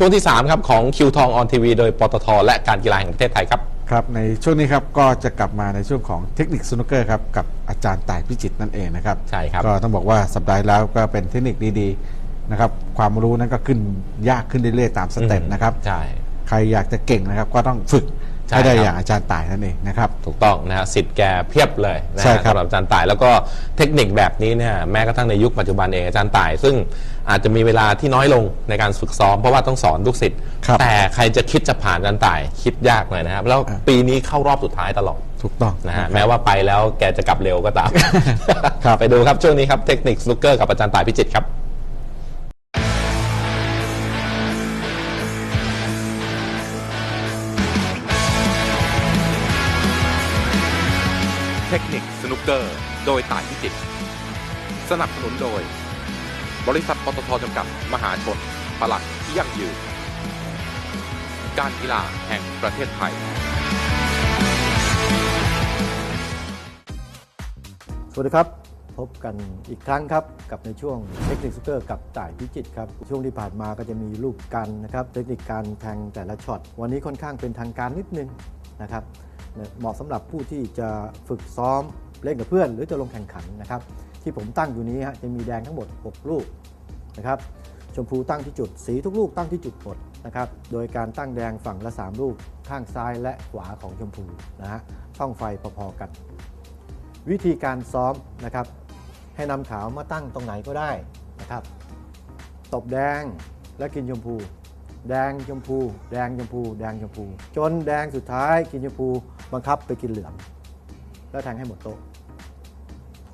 ช่วงที่ 3 ครับ ของคิวทองออนทีวีโดยปตท และการกีฬาแห่งประเทศไทยครับ ครับ ในช่วงนี้ครับก็จะกลับมาในช่วงของเทคนิคสนุกเกอร์ครับ กับอาจารย์ต่ายพิจิตรนั่นเองนะครับใช่ครับ ก็ต้องบอกว่าสัปดาห์ที่แล้วก็เป็นเทคนิคดีๆนะครับความรู้นั้นก็ขึ้นยากขึ้นเรื่อยๆตามสเต็ปนะครับใช่ใครอยากจะเก่งนะครับก็ต้องฝึก ใช่ให้ได้ครับ อย่างอาจารย์ต่ายนั่นเองนะครับ ถูกต้องนะฮะสิทธิ์แกเพียบเลยนะใช่ฮะครับสำหรับอาจารย์ต่ายแล้วก็เทคนิคแบบนี้เนี่ยแม้กระทั่งในยุคปัจจุบันเองอาจารย์ต่าย ซึ่งอาจจะมีเวลาที่น้อยลงในการฝึกซ้อมเพราะว่าต้องสอนลูกศิษย์ครับ แต่ใครจะคิดจะผ่านอาจารย์ต่ายคิดยากหน่อยนะครับแล้วปีนี้เข้ารอบสุดท้ายตลอดถูกต้องนะฮะครับแม้ว่าไปแล้วแกจะกลับเร็วก็ตาม ครับ ไปดูครับช่วงนี้ครับเทคนิคสนุกเกอร์กับอาจารย์ต่ายพิจิตรครับ คนิคสนุกเกอร์ โดยต่ายพิจิตสนับสนุนโดย บริษัทปตทจำกัดมหาชนผลักที่ยั่งยืน การกีฬาแห่งประเทศไทย สวัสดีครับ พบกันอีกครั้งครับ กับในช่วงเทคนิคสเกอร์กับต่ายพิจิตครับ ช่วงที่ผ่านมาก็จะมีรูปกันนะครับ เทคนิคการแทงแต่ละช็อต วันนี้ค่อนข้างเป็นทางการนิดนึงนะครับเนี่ยเหมาะสำหรับผู้ที่จะฝึกซ้อม เล่นกับเพื่อนหรือจะลงแข่งขันนะครับ ที่ผมตั้งอยู่นี้ฮะจะมีแดงทั้งหมด 6 ลูกนะครับชมพูตั้งที่จุดสีทุกลูกตั้งที่จุดหมดนะครับโดยการตั้งแดงฝั่งละ 3 ลูกข้างซ้ายและขวาของชมพูนะฮะช่องไฟพอๆกัน วิธีการซ้อมนะครับ ให้นำขาวมาตั้งตรงไหนก็ได้นะครับ ตบแดงและกินชมพู แดงชมพู แดงชมพู แดงชมพู จนแดงสุดท้ายกินชมพูบังคับไปกินเหลือง แล้วแทงให้หมดโต๊ะ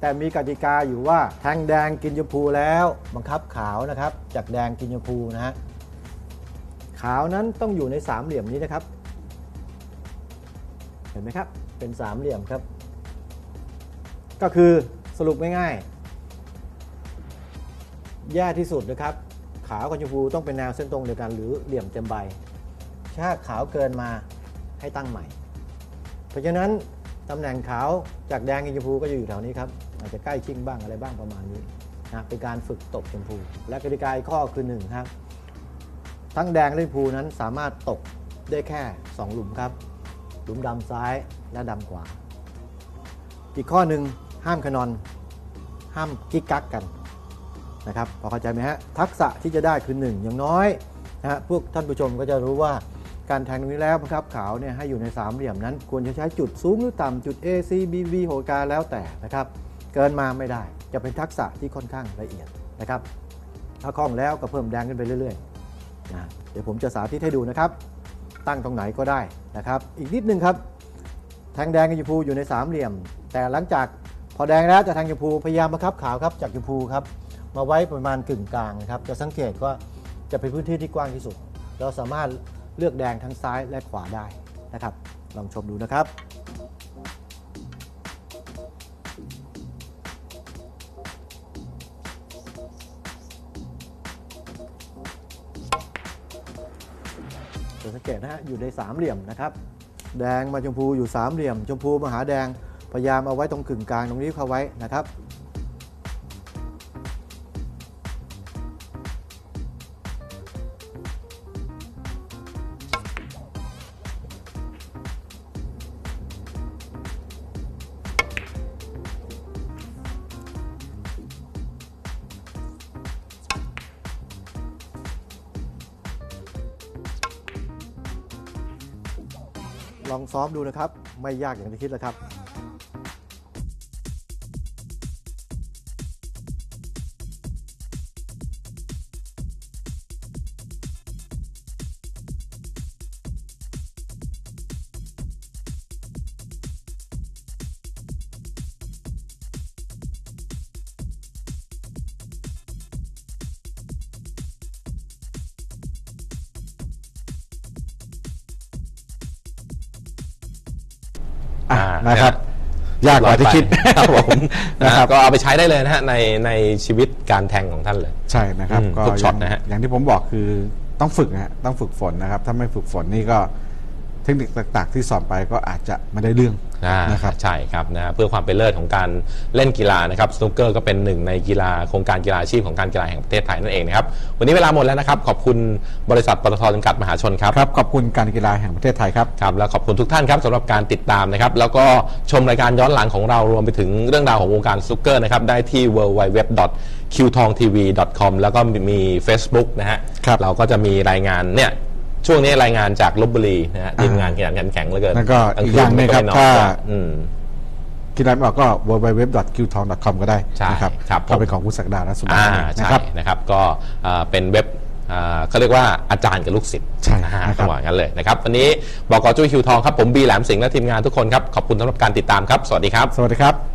แต่มีกติกาอยู่ว่าแทงแดงกินชมพูแล้วบังคับขาวนะครับ จากแดงกินชมพูนะฮะขาวนั้นต้องอยู่ในสามเหลี่ยมนี้นะครับ เห็นไหมครับเป็นสามเหลี่ยมครับ ก็คือสรุปง่ายๆแย่ที่สุดนะครับขาวกับชมพูต้องเป็นแนวเส้นตรงเดียวกันหรือเหลี่ยมเต็มใบ ถ้าขาวเกินมาให้ตั้งใหม่ เพราะฉะนั้น ตำแหน่งขาวจากแดงกับชมพูก็จะอยู่แถวนี้ครับอาจจะใกล้ชิงบ้างอะไรบ้างประมาณนี้นะเป็นการฝึกตกชมพู และกติกาข้อคือหนึ่งครับทั้งแดงและชมพูนั้นสามารถตกได้แค่ 2 หลุมครับ หลุมดำซ้ายและดำขวาอีกข้อหนึ่งห้ามขนอน ห้ามกิ๊กกักกันนะครับพอเข้าใจไหมฮะทักษะที่จะได้คือหนึ่งอย่างน้อยนะฮะพวกท่านผู้ชมก็จะรู้ว่า การแทงตรงนี้แล้วบังคับขาวเนี่ยให้อยู่ในสามเหลี่ยมนั้น ควรจะใช้จุดสูงหรือต่ำจุด A C B V โหกาแล้วแต่นะครับ เกินมาไม่ได้จะเป็นทักษะที่ค่อนข้างละเอียดนะครับ ถ้าคล่องแล้วก็เพิ่มแดงขึ้นไปเรื่อยๆนะเดี๋ยวผมจะสาธิตให้ดูนะครับ ตั้งตรงไหนก็ได้นะครับ อีกนิดนึงครับแทงแดงกับชมพูอยู่ในสามเหลี่ยม แต่หลังจากพอแดงแล้วจะแทงชมพูพยายามบังคับขาวครับจากชมพูครับมาไว้ประมาณกึ่งกลางนะครับจะสังเกตว่าจะเป็นพื้นที่ที่กว้างที่สุด เราสามารถ เลือกแดงทั้งซ้ายและขวาได้นะครับ ลองชมดูนะครับ สังเกตนะฮะอยู่ในสามเหลี่ยมนะครับ แดงมาชมพูอยู่สามเหลี่ยม ชมพูมาหาแดงพยายามเอาไว้ตรงกึ่งกลางตรงนี้เข้าไว้นะครับ ลองซ้อมดูนะครับ ไม่ยากอย่างที่คิดแล้วครับ นะครับ ยากกว่าที่คิดครับผมนะนะคครัรับบก็เอาไปใช้ได้เลยนะฮะในในชีวิตการแทงของท่านเลย ใช่นะครับอืมก็ทุกช็อตย่างนะฮะอย่างที่ผมบอกคือต้องฝึกนะฮะต้องฝึกฝนนะครับ ถ้าไม่ฝึกฝนนี่ก็ เทคนิคต่าง ๆ ที่สอนไปก็อาจจะไม่ได้เรื่องอ่านะครับใช่ครับนะเพื่อความเป็นเลิศของการเล่นกีฬานะครับสนุกเกอร์ก็เป็นหนึ่งในกีฬาโครงการกีฬาอาชีพของการกีฬาแห่งประเทศไทยนั่นเองนะครับวันนี้เวลาหมดแล้วนะครับ ขอบคุณบริษัทปตทจำกัดมหาชนครับครับขอบคุณการกีฬาแห่งประเทศไทยครับครับแล้วขอบคุณทุกท่านครับสำหรับการติดตามนะครับแล้วก็ชมรายการย้อนหลังของเรารวมไปถึงเรื่องราวของวงการสนุกเกอร์นะครับได้ที่ www.qtongtv.com แล้วก็มี Facebook นะฮะครับเราก็จะมีรายงานเนี่ย ช่วงนี้รายงานจากลบบุรีนะฮะทีมงานขยันขันแข็งเหลือเกินแล้วก็ลางอีกคือย่างหนึ่งครับไม่อยถ้า อืมกีฬาไม่ออกก็ www.qtong.com ก็ได้ใช่นะครับครับผม ก็เป็นของคุณศักดาและสุดาอ่านะใช่ครับ นะครับ ก็เอ่อเป็นเว็บอ่าเขาเรียกว่าอาจารย์กับลูกศิษย์ใช่นะฮะนะครับ ต้องว่างั้นเลยนะครับ วันนี้บอกกจุ้ยคิวทองครับ ผมบีแหลมสิงห์และทีมงานทุกคนครับ ขอบคุณสำหรับการติดตามครับ สวัสดีครับ สวัสดีครับ